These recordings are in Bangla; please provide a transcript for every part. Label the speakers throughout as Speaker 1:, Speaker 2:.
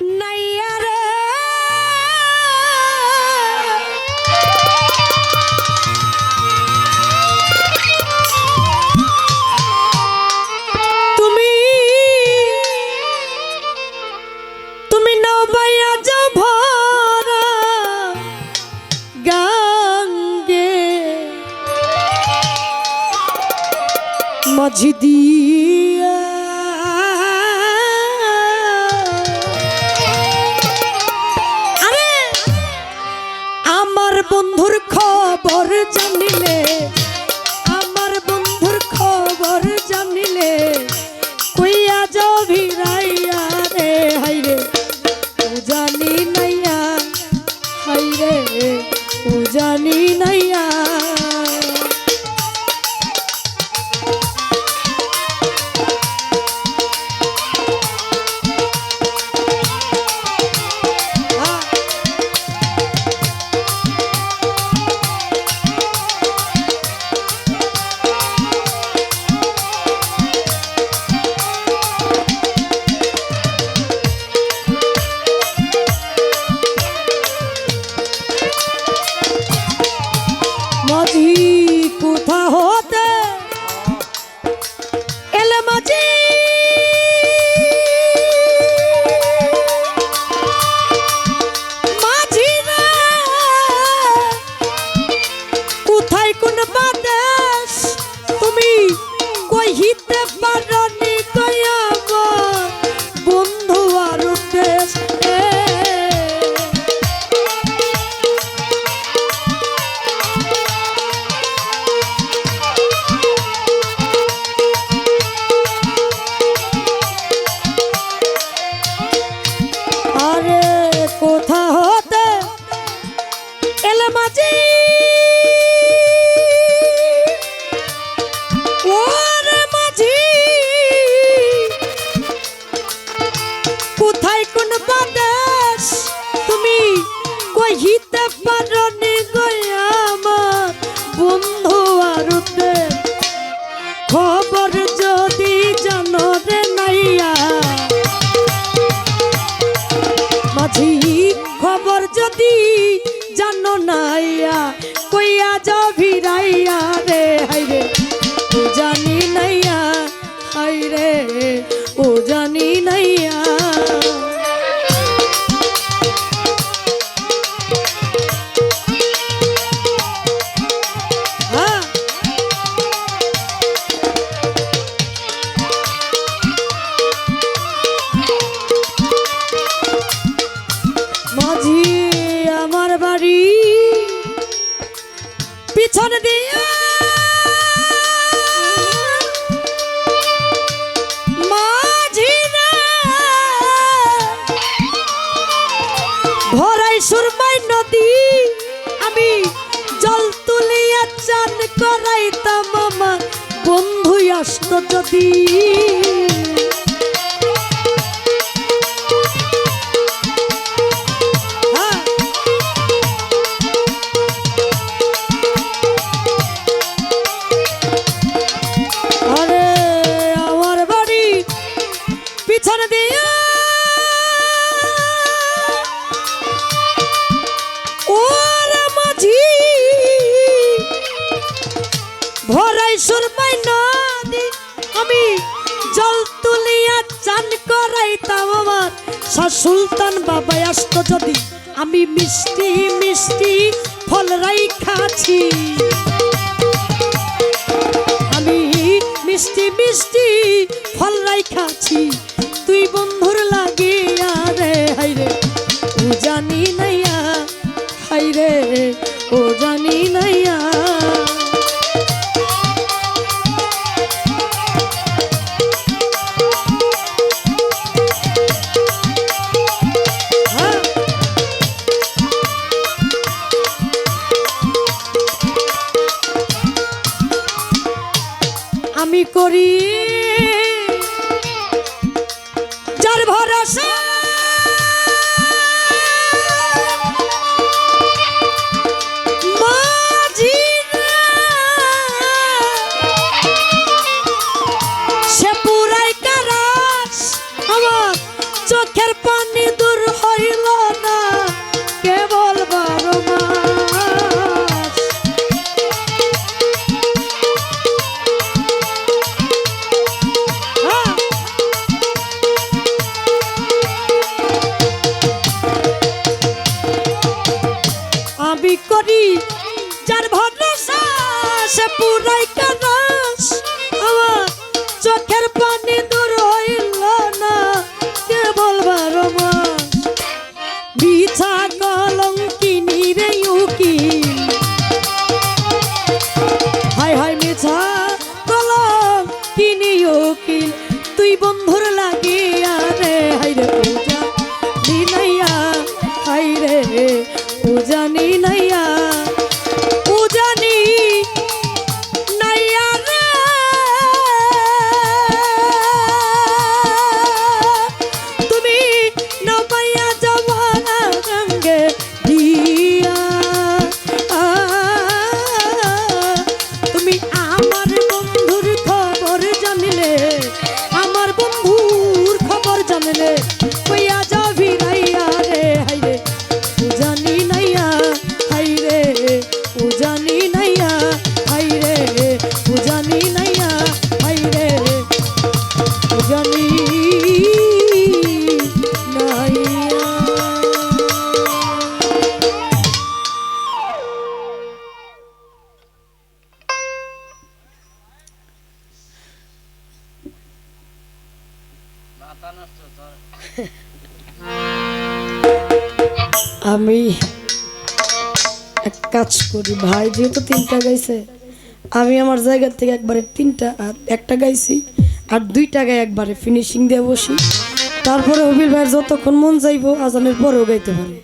Speaker 1: Nay. যদি জানো নাইয়া কইয়া যা ভিড়াইয়া রে হাইরে। জানি নাইয়া হাইরে। পিছন দিয়া ভরাই সুরমাই নদী আমি জল তুলিয়া চান করাইতাম মামা বন্ধু আসত যদি শাহ সুলতান বাবা আসতো যদি, আমি মিষ্টি মিষ্টি ফল রাই খাচ্ছি আমি মিষ্টি মিষ্টি ফল রাই খাচ্ছি করি যার ভরসা সে পুরাই কারাস আমার চোখের পান। কাজ করি। ভাই যেহেতু তিনটা গাইছে, আমি আমার জায়গা থেকে একবারে তিনটা আর একটা গাইছি আর দুইটা গায়ে একবারে ফিনিশিং দিয়ে বসি। তারপরে হবির ভাইয়ের যতক্ষণ মন যাইব আজানের পরেও গাইতে পারে।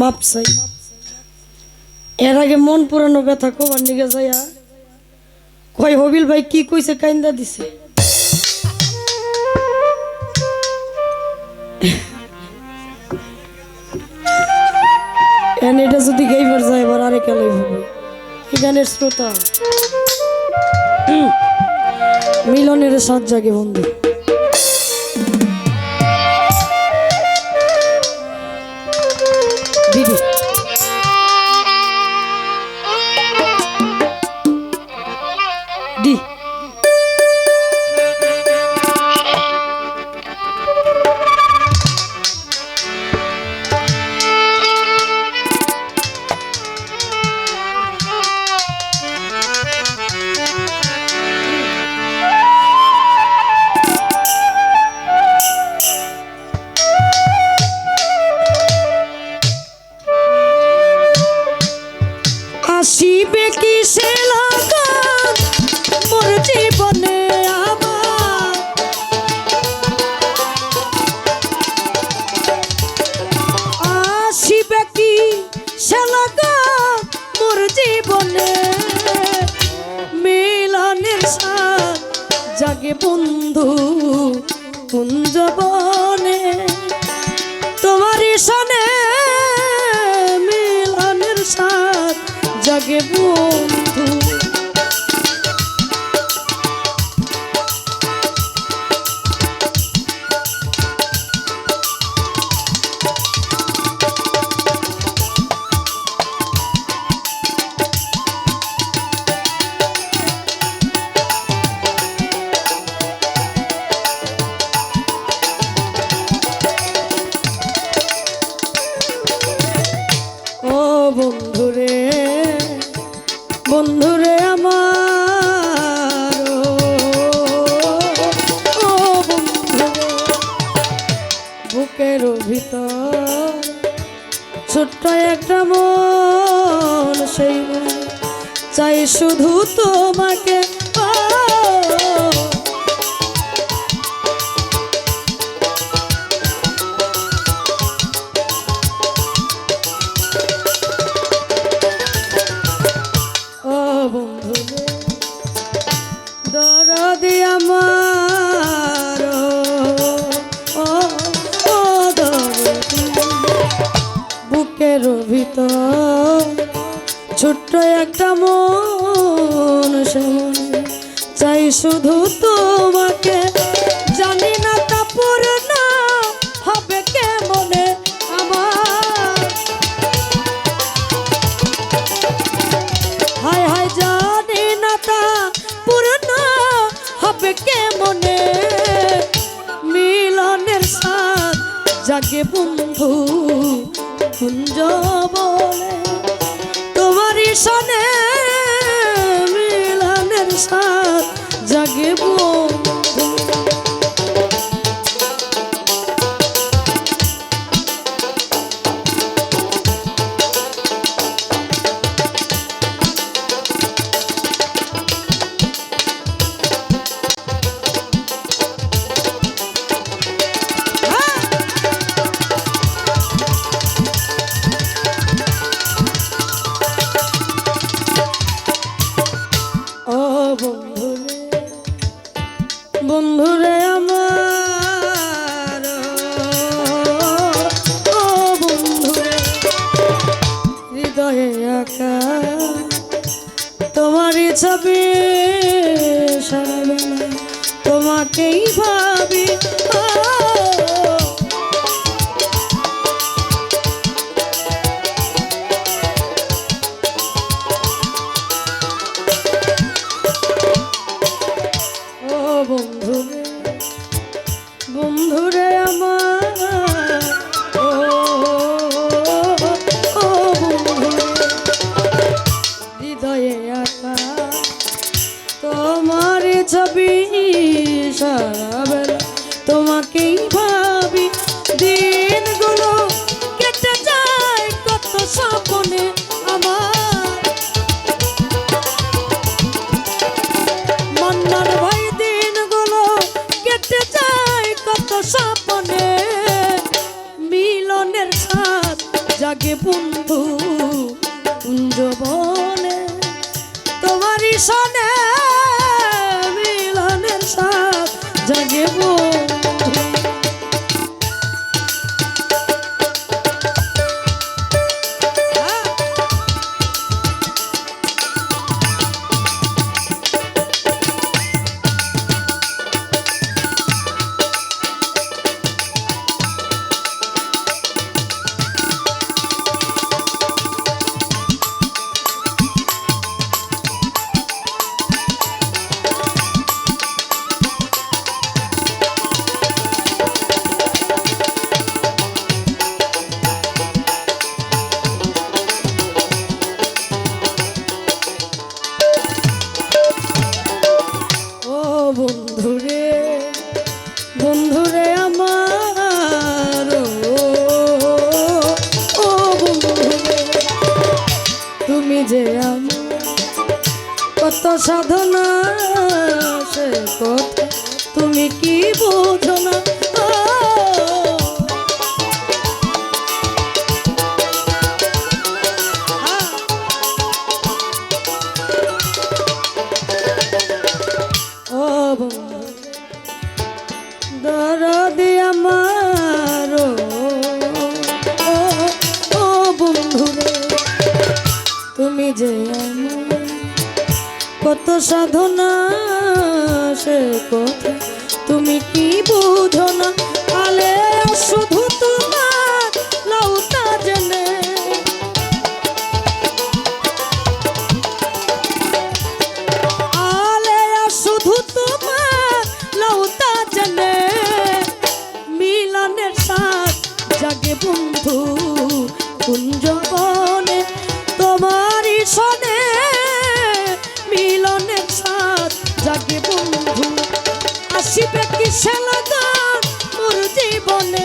Speaker 1: মাপ চাই এর আগে মন পুরানো ব্যথা কবার নিগে যাইয়া কয়, হবিল ভাই, কি কইছে, কাইন্দা দিছে? এন এটা যদি গাইবার যায়, এবার আরে কেলাই হবে এই গানের শ্রোতা। মিলনের সাত জাগে বন্ধু। সাথ জাগে বন্ধু কুঞ্জবনে। তোমার সনে শুধু তোমাকে জানি না তা পূর্ণ হবে কে মনে আমার। হায় হায় জানি না তা পূর্ণ হবে কে মনে মিলনের সাথ জাগে বন্ধু কুঞ্জ জাগে বন্ধুরে কত মিলনের সাথ জাগে বন্ধু কুঞ্জবনে বন্ধুরে বন্ধুরে আমার ও, বন্ধুরে তুমি যে আমার কত সাধনা বন্ধু কুঞ্জবনে তোমারই সনে মিলনের সাথ জাগে বন্ধু। আসিবে কি সেলাগান মোর জীবনে?